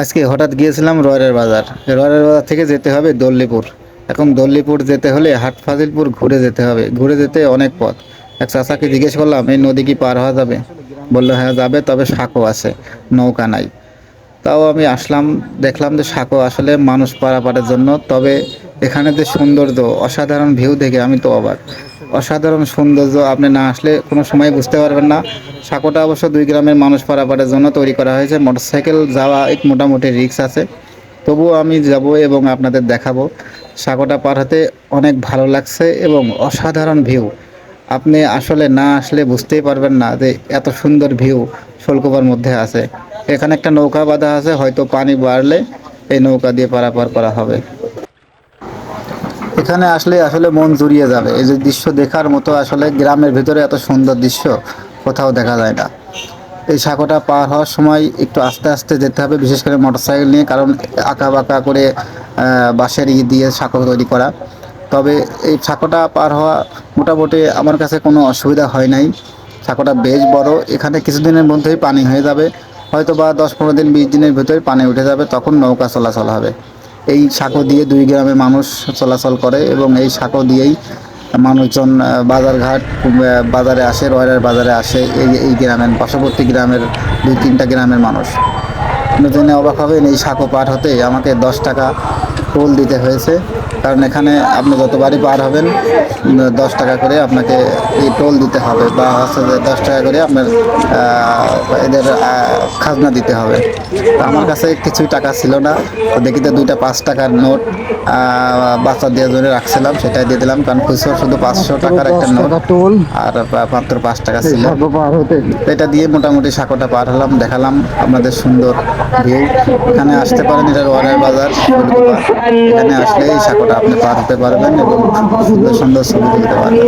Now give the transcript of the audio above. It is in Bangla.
আজকে হঠাৎ গিয়েছিলাম রয়্যার বাজার। রয়্যার বাজার থেকে যেতে হবে দল্লিপুর। এখন দল্লিপুর যেতে হলে হাট ফাজিলপুর ঘুরে যেতে হবে। ঘুরে যেতে অনেক পথ। এক চাচাকে জিজ্ঞেস করলাম, এই নদী কি পার হওয়া যাবে? বলল হ্যাঁ যাবে, তবে সাঁকো আছে, নৌকা নাই। তাও আমি আসলাম, দেখলাম যে সাঁকো আসলে মানুষ পারাপারের জন্য, তবে এখানে যে সৌন্দর্য, অসাধারণ ভিউ দেখে আমি তো অবাক। অসাধারণ সৌন্দর্য আপনি না আসলে কোনো সময় বুঝতে পারবেন না। সাঁকোটা অবশ্য দুই গ্রামের মানুষ পারাপারের জন্য তৈরি করা হয়েছে। মোটরসাইকেল যাওয়া এক মোটামুটি রিক্স আছে। তবুও আমি যাব এবং আপনাদের দেখাবো। সাঁকোটা পার হতে অনেক ভালো লাগছে এবং অসাধারণ ভিউ। আপনি আসলে না আসলে বুঝতেই পারবেন না যে এত সুন্দর ভিউ শোলকোপার মধ্যে আছে। এখানে একটা নৌকা বাঁধা আছে, হয়তো পানি বাড়লে এই নৌকা দিয়ে পারাপার করা হবে। এখানে আসলে আসলে মন জুড়িয়ে যাবে। এই যে দৃশ্য দেখার মতো আসলে গ্রামের ভিতরে এত সুন্দর দৃশ্য কোথাও দেখা যায় না। এই সাঁকোটা পার হওয়ার সময় একটু আস্তে আস্তে যেতে হবে, বিশেষ করে মোটরসাইকেল নিয়ে, কারণ আঁকা বাঁকা করে বাঁশের ই দিয়ে সাঁকো তৈরি করা। তবে এই সাঁকোটা পার হওয়া মোটামুটি আমার কাছে কোনো অসুবিধা হয় নাই। সাঁকোটা বেশ বড়, এখানে কিছুদিনের মধ্যেই পানি হয়ে যাবে। হয়তো বা দশ পনেরো দিন, বিশ দিনের ভিতরে পানি উঠে যাবে, তখন নৌকা চলাচল হবে। এই সাঁকো দিয়ে দুই গ্রামে মানুষ চলাচল করে এবং এই সাঁকো দিয়েই মানুষজন বাজারঘাট বাজারে আসে রয়্যার বাজারে আসে। এই এই গ্রামের, পার্শ্ববর্তী গ্রামের দুই তিনটা গ্রামের মানুষ। নতুন অবাক হবেন এই সাঁকো পাঠ হতে আমাকে দশ টাকা টোল দিতে হয়েছে। কারণ এখানে আপনি যতবারই পার হবেন দশ টাকা করে আপনাকে এই টোল দিতে হবে বা হচ্ছে যে দশ টাকা করে আপনার এদের খাজনা দিতে হবে। আমার কাছে কিছুই টাকা ছিল না। দেখিতে দুইটা পাঁচ টাকার নোট। বাচ্চা দিয়ে জন্য রাখছিলাম সেটাই দিয়ে দিলাম কারণ খুচরো শুধু পাঁচশো টাকার একটা নোট আর মাত্র পাঁচ টাকা ছিল। এটা দিয়ে মোটামুটি সাঁকোটা পার হলাম দেখালাম আপনাদের সুন্দর ভিউ এখানে আসতে পারেন এটা ওয়ারের বাজার এখানে আসলে এই সাঁকোটা আপনি পার হতে পারবেন এবং সুন্দর সুন্দর ছবি তুলতে পারবেন।